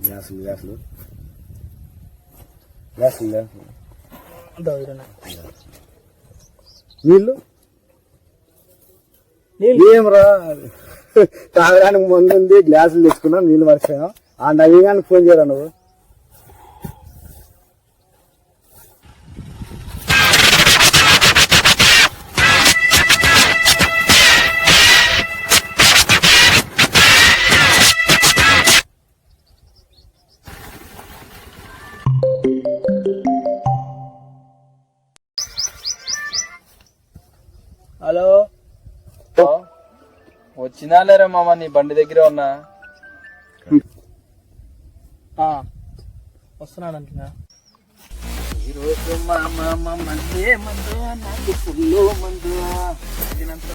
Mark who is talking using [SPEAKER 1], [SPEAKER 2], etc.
[SPEAKER 1] గ్లాసులు గ్లాసులు
[SPEAKER 2] అంతా వదిలేనా?
[SPEAKER 1] నీళ్ళు ఏమరా తాగడానికి ముందు ఉంది గ్లాసులు తెచ్చుకున్నాం నీళ్ళు మర్చిపోయాం ఆ నవీనానికి ఫోన్ చేయరా నువ్వు
[SPEAKER 2] హలో?
[SPEAKER 3] వచ్చినా లేరా మామ నీ బండి దగ్గరే ఉన్నా?
[SPEAKER 2] ఆ, వస్తున్నాడు అంటున్నా.
[SPEAKER 3] ఈ రోజు మా మామ మందే మందు నాకు ఫుల్ మందు